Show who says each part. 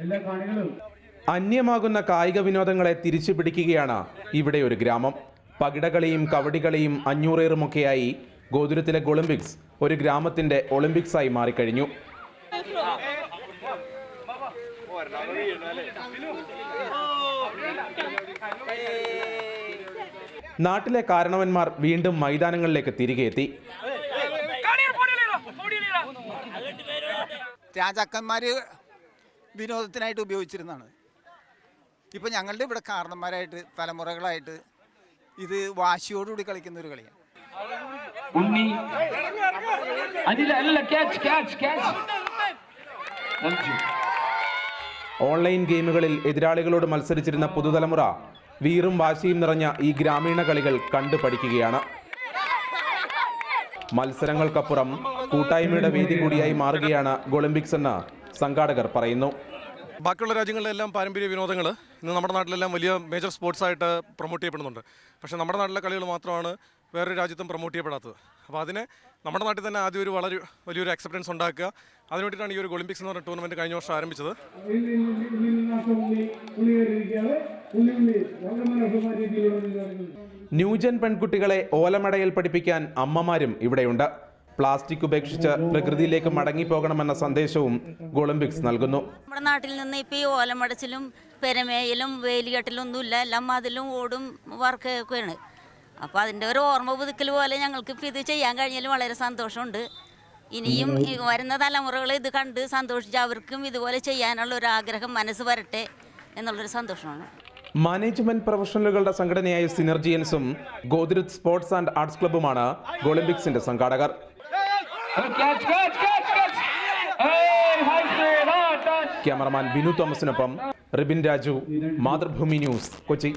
Speaker 1: എല്ലാ കാണികളും
Speaker 2: അന്യമാകുന്ന കായിക വിനോദങ്ങളെ തിരിച്ചു പിടിക്കുകയാണ് ഇവിടെ ഒരു ഗ്രാമം. പകിടകളിയും കവടികളിയും അഞ്ഞൂറേറുമൊക്കെയായി ഗോതുരത്തിലെ ഒളിമ്പിക്സ് ഒരു ഗ്രാമത്തിന്റെ ഒളിമ്പിക്സായി മാറിക്കഴിഞ്ഞു. നാട്ടിലെ കാരണവന്മാർ വീണ്ടും മൈതാനങ്ങളിലേക്ക് തിരികെ എത്തി
Speaker 3: രാജാക്കന്മാർ വിനോദത്തിനായിട്ട് ഉപയോഗിച്ചിരുന്നതാണ്. ഇപ്പം ഞങ്ങളുടെ ഇവിടെ കാരണന്മാരായിട്ട് തലമുറകളായിട്ട് ഇത് വാശിയോടുകൂടി കളിക്കുന്ന ഒരു കളിയാണ്.
Speaker 4: ഉണ്ണി. അനില അല്ല ക്യാച്ച് ക്യാച്ച് ക്യാച്ച്
Speaker 2: ഓൺലൈൻ ഗെയിമുകളിൽ എതിരാളികളോട് മത്സരിച്ചിരുന്ന പുതുതലമുറ വീറും വാശിയും നിറഞ്ഞ ഈ ഗ്രാമീണ കളികൾ കണ്ടു പഠിക്കുകയാണ് മത്സരങ്ങൾക്കപ്പുറം കൂട്ടായ്മയുടെ വേദി കൂടിയായി മാറുകയാണ് ഒളിമ്പിക്സ് എന്ന് സംഘാടകർ പറയുന്നു.
Speaker 5: ബാക്കിയുള്ള രാജ്യങ്ങളിലെല്ലാം പാരമ്പര്യ വിനോദങ്ങൾ ഇന്ന് നമ്മുടെ നാട്ടിലെല്ലാം വലിയ മേജർ സ്പോർട്സ് ആയിട്ട് പ്രൊമോട്ട് ചെയ്യപ്പെടുന്നുണ്ട്. പക്ഷേ നമ്മുടെ നാട്ടിലെ കളികൾ മാത്രമാണ് വേറൊരു രാജ്യത്തും പ്രൊമോട്ട് ചെയ്യപ്പെടാത്തത്. അപ്പോൾ അതിനെ നമ്മുടെ നാട്ടിൽ തന്നെ ആദ്യം ഒരു വളരെ വലിയൊരു അക്സെപ്റ്റൻസ് ഉണ്ടാക്കുക. അതിനുവേണ്ടിയിട്ടാണ് ഈ ഒരു ഒളിമ്പിക്സ് എന്ന് പറഞ്ഞ ടൂർണമെന്റ് കഴിഞ്ഞ വർഷം ആരംഭിച്ചത്.
Speaker 2: ന്യൂജൻ പെൺകുട്ടികളെ ഓലമടയിൽ പഠിപ്പിക്കാൻ അമ്മമാരും ഇവിടെയുണ്ട്. പ്ലാസ്റ്റിക് ഉപേക്ഷിച്ച് പ്രകൃതിയിലേക്ക് മടങ്ങിപ്പോകണമെന്ന സന്ദേശവും ഒളിമ്പിക്സ് നൽകുന്നു.
Speaker 6: നമ്മുടെ നാട്ടിൽ നിന്ന് ഇപ്പോൾ ഈ ഓലമടച്ചിലും പെരമേയിലും വേലികെട്ടിലും ഒന്നുമില്ല. എല്ലാം അതിലും ഓടും വർക്കൊക്കെയാണ്. അപ്പോൾ അതിന്റെ ഒരു ഓർമ്മ പുതുക്കൽ പോലെ ഞങ്ങൾക്ക് ഇപ്പോൾ ഇത് ചെയ്യാൻ കഴിഞ്ഞാൽ വളരെ സന്തോഷമുണ്ട്. ഇനിയും വരുന്ന തലമുറകൾ ഇത് കണ്ട് സന്തോഷിച്ച് അവർക്കും ഇതുപോലെ ചെയ്യാനുള്ള ഒരു ആഗ്രഹം മനസ്സ് വരട്ടെ എന്നുള്ളൊരു സന്തോഷമാണ്.
Speaker 2: മാനേജ്മെന്റ് പ്രൊഫഷണലുകളുടെ സംഘടനയായ സിനർജിയൻസും ഗോദ്രത് സ്പോർട്സ് ആൻഡ് ആർട്സ് ക്ലബ്ബുമാണ് ഒളിമ്പിക്സിന്റെ സംഘാടകർ.
Speaker 4: Catch catch catch catch
Speaker 2: cameraman Binu തോമസിനൊപ്പം Ribin Raju Mathrubhumi news Kochi